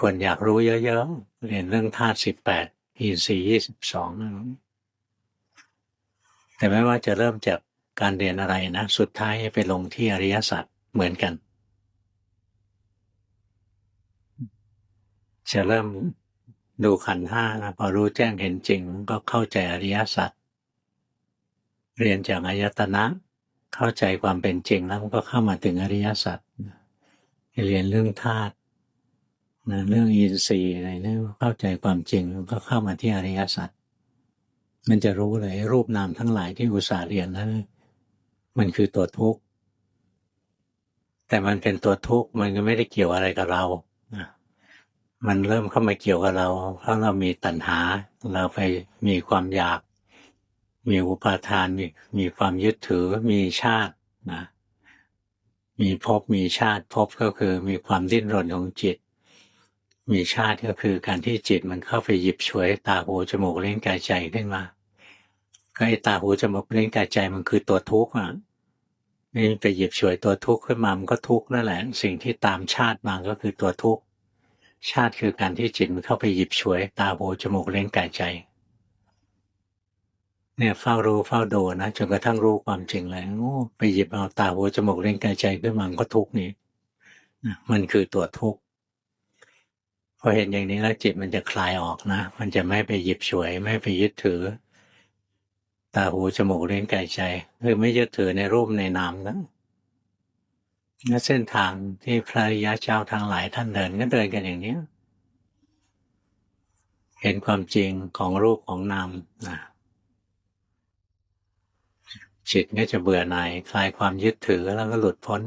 คนอยากรู้เยอะๆ เรียนเรื่องธาตุสิบแปดอินทรีย์ยี่สิบสองแต่ไม่ว่าจะเริ่มจากการเรียนอะไรนะ สุดท้ายไปลงที่อริยสัจเหมือนกัน จะเริ่มดูขันธ์ห้านะพอรู้แจ้งเห็นจริง ก็เข้าใจอริยสัจเรียนจากอายตนะ เข้าใจความเป็นจริงแล้วมันก็เข้ามาถึงอริยสัจเรียนเรื่องธาตุ นะเรื่องอินทรีย์อะไรเนี่ยเข้าใจความจริงก็เข้ามาที่อริยสัจมันจะรู้เลยรูปนามทั้งหลายที่อุตสาห์เรียนนั้นมันคือตัวทุกข์แต่มันเป็นตัวทุกข์มันก็ไม่ได้เกี่ยวอะไรกับเรานะมันเริ่มเข้ามาเกี่ยวกับเรา เพราะเรามีตัณหา เราไปมีความอยาก มีอุปาทานมีมีความยึดถือมีชาตินะมีภพมีชาติภพก็คือมีความดิ้นรนของจิต มีชาติก็คือการที่จิตมันเข้าไปหยิบฉวยตาหูจมูกเล่นกายใจขึ้นมาก็ไอ้ตาหูจมูกเล่นกายใจมันคือตัวทุกข์อะนี่ไปหยิบฉวยตัวทุกข์ขึ้นมามันก็ทุกข์นั่นแหละ สิ่งที่ตามชาติมาก็คือตัวทุกข์ชาติคือการที่จิตมันเข้าไปหยิบฉวยตาหูจมูกเล่นกายใจ เนี่ยเฝ้ารู้เฝ้าดูนะจนกระทั่งรู้ความจริงเลยโอ้ไปหยิบเอาตาหูจมูกเล่นกายใจขึ้นมามันก็ทุกข์นี่มันคือตัวทุกข์ อเห็นอย่างนี้แล้วจิตมันจะคลายออกนะ มันจะไม่ไปหยิบฉวย ไม่ไปยึดถือ ตาหูจมูกเล่นกายใจ คือไม่ยึดถือในรูปในนามนะและเส้นทางที่พระริยะเจ้าทางหลายท่านเดินก็เดินกันอย่างนี้ เห็นความจริงของรูปของนามนะจิตก็จะเบื่อหน่ายคลายความยึดถือแล้วก็หลุดพ้น